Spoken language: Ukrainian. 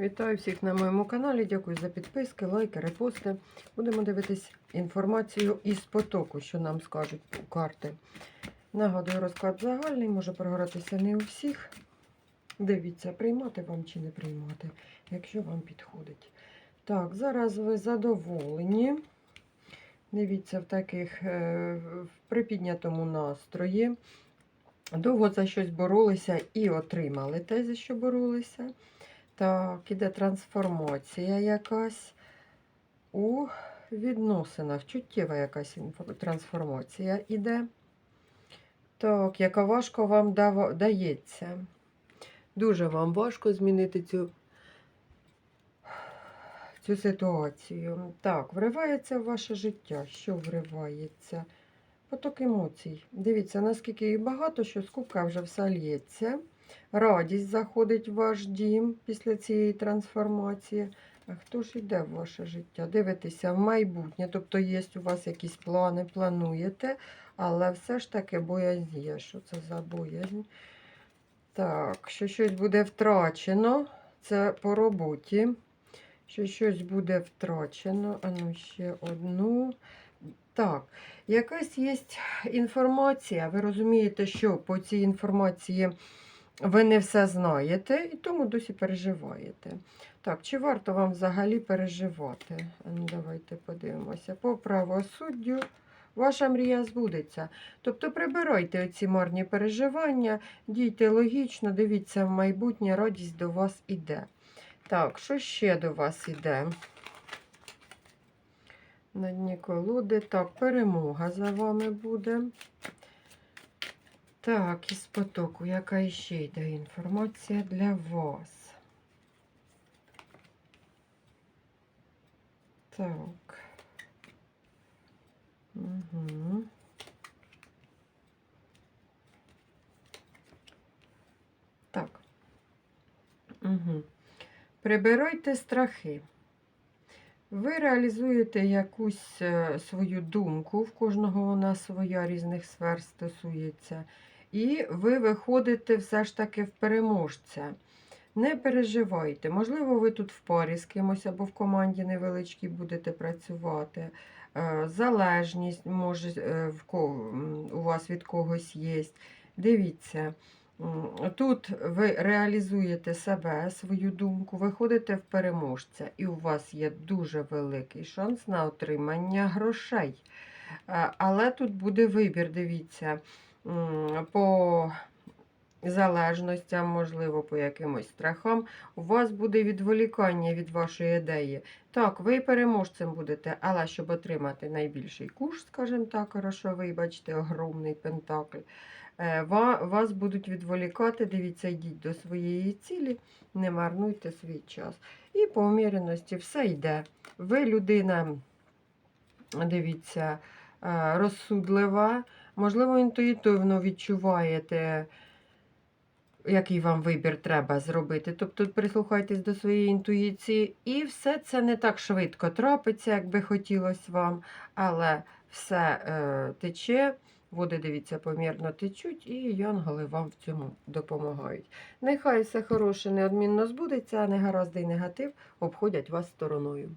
Вітаю всіх на моєму каналі. Дякую за підписки, лайки, репости. Будемо дивитись інформацію із потоку, що нам скажуть карти. Нагадую, розклад загальний, може програтися не у всіх. Дивіться, приймати вам чи не приймати, якщо вам підходить. Так, зараз ви задоволені. Дивіться, в таких е, в припіднятому настрої. Довго за щось боролися і отримали те, за що боролися. Так, іде трансформація якась у відносинах. Чуттєва якась трансформація іде. Так, яка важко вам дається. Дуже вам важко змінити цю, цю ситуацію. Так, вривається в ваше життя. Що вривається? Поток емоцій. Дивіться, наскільки їх багато, що з кубка вже все лється. Радість заходить в ваш дім після цієї трансформації. А хто ж йде в ваше життя? Дивитеся в майбутнє. Тобто є у вас якісь плани, плануєте, але все ж таки боязнь є. Що це за боязнь? Так, що щось буде втрачено, це по роботі. Що щось буде втрачено. А ну ще одну. Так, якась є інформація. Ви розумієте, що по цій інформації ви не все знаєте і тому досі переживаєте. Так, чи варто вам взагалі переживати? Ну, давайте подивимося. По правосуддю ваша мрія збудеться. Тобто прибирайте оці марні переживання, дійте логічно, дивіться в майбутнє, радість до вас іде. Так, що ще до вас іде? На дні колоди. Так, перемога за вами буде. Так, із потоку, яка ще йде інформація для вас? Так. Угу. Так. Угу. Прибирайте страхи. Ви реалізуєте якусь е, свою думку, в кожного вона своя різних сфер стосується. І ви виходите все ж таки в переможця. Не переживайте. Можливо, ви тут в парі з кимось або в команді невеличкій будете працювати. Е, Залежність може е, у вас від когось є. Дивіться. Тут ви реалізуєте себе, свою думку, виходите в переможця, і у вас є дуже великий шанс на отримання грошей. Е, Але тут буде вибір, дивіться, по залежностям, можливо, по якимось страхам, у вас буде відволікання від вашої ідеї. Так, ви переможцем будете, але щоб отримати найбільший куш, скажімо так, хорошо, вибачте, огромний пентакль, е, вас будуть відволікати, дивіться, йдіть до своєї цілі, не марнуйте свій час. І по уміреності все йде. Ви людина, дивіться, е, розсудлива, можливо, інтуїтивно відчуваєте, який вам вибір треба зробити. Тобто прислухайтесь до своєї інтуїції, і все це не так швидко трапиться, як би хотілося вам, але все е, тече. Води, дивіться, помірно течуть, і янголи вам в цьому допомагають. Нехай все хороше неодмінно збудеться, а негаразди й негатив обходять вас стороною.